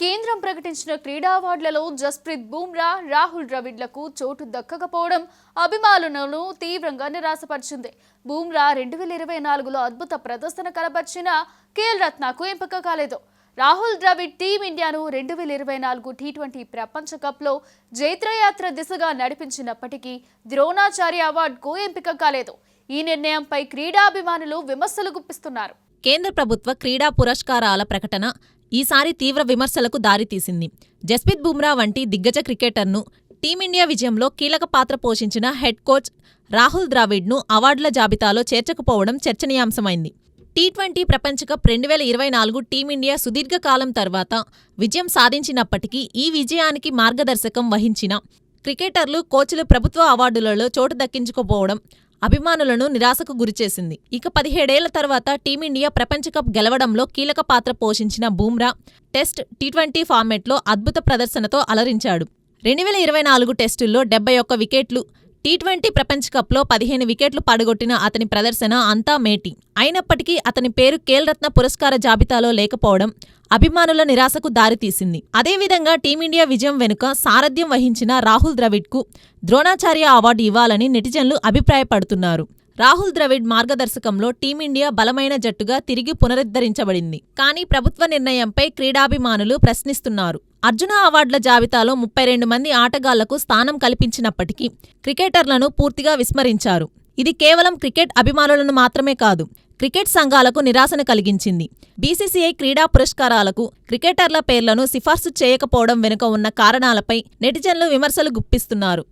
కేంద్రం ప్రకటించిన క్రీడా అవార్డులలో జస్ప్రీత్ బూమ్రా రాహుల్ ద్రవిడ్లకు చోటు దక్కకపోవడం అభిమానులను తీవ్రంగా నిరాశపరిచింది. బూమ్రా రెండు వేల ఇరవై నాలుగులో అద్భుత ప్రదర్శన కనబర్చిన కేఎల్ రత్నకు ఎంపిక కాలేదు. రాహుల్ ద్రవిడ్ టీమిండియాను రెండు వేల ఇరవై నాలుగు టీ ట్వంటీ ప్రపంచ కప్లో జైత్రయాత్ర దిశగా నడిపించినప్పటికీ ద్రోణాచార్య అవార్డుకు ఎంపిక కాలేదు. ఈ నిర్ణయంపై క్రీడాభిమానులు విమర్శలు గుప్పిస్తున్నారు. కేంద్ర ప్రభుత్వ క్రీడా పురస్కారాల ప్రకటన ఈసారి తీవ్ర విమర్శలకు దారితీసింది. జస్ప్రీత్ బుమ్రా వంటి దిగ్గజ క్రికెటర్ను టీమిండియా విజయంలో కీలక పాత్ర పోషించిన హెడ్ కోచ్ రాహుల్ ద్రావిడ్ను అవార్డుల జాబితాలో చేర్చకపోవడం చర్చనీయాంశమైంది. టీ ట్వంటీ ప్రపంచ కప్ రెండు వేల ఇరవై నాలుగు టీమిండియా సుదీర్ఘకాలం తర్వాత విజయం సాధించినప్పటికీ ఈ విజయానికి మార్గదర్శకం వహించిన క్రికెటర్లు కోచ్లు ప్రభుత్వ అవార్డులలో చోటు దక్కించుకోపోవడం అభిమానులను నిరాశకు గురిచేసింది ఇక పదిహేడేళ్ళ తర్వాత టీమిండియా ప్రపంచ కప్ గెలవడంలో కీలక పాత్ర పోషించిన బూమ్రా టెస్ట్ టీ ట్వంటీ ఫార్మెట్లో అద్భుత ప్రదర్శనతో అలరించాడు. రెండు వేల ఇరవై నాలుగు టెస్టుల్లో డెబ్బై ఒక్క వికెట్లు టీ ట్వంటీ ప్రపంచ కప్లో పదిహేను వికెట్లు పడగొట్టిన అతని ప్రదర్శన అంతా మేటి. అయినప్పటికీ అతని పేరు కేల్రత్న పురస్కార జాబితాలో లేకపోవడం అభిమానుల నిరాశకు దారితీసింది. అదేవిధంగా టీమిండియా విజయం వెనుక సారథ్యం వహించిన రాహుల్ ద్రవిడ్కు ద్రోణాచార్య అవార్డు ఇవ్వాలని నెటిజన్లు అభిప్రాయపడుతున్నారు. రాహుల్ ద్రవిడ్ మార్గదర్శకంలో టీమిండియా బలమైన జట్టుగా తిరిగి పునరుద్ధరించబడింది. కానీ ప్రభుత్వ నిర్ణయంపై క్రీడాభిమానులు ప్రశ్నిస్తున్నారు. అర్జున అవార్డుల జాబితాలో ముప్పై రెండు మంది ఆటగాళ్ళకు స్థానం కల్పించినప్పటికీ క్రికెటర్లను పూర్తిగా విస్మరించారు. ఇది కేవలం క్రికెట్ అభిమానులను మాత్రమే కాదు క్రికెట్ సంఘాలకు నిరాశను కలిగించింది. బీసీసీఐ క్రీడా పురస్కారాలకు క్రికెటర్ల పేర్లను సిఫార్సు చేయకపోవడం వెనుక ఉన్న కారణాలపై నెటిజన్లు విమర్శలు గుప్పిస్తున్నారు.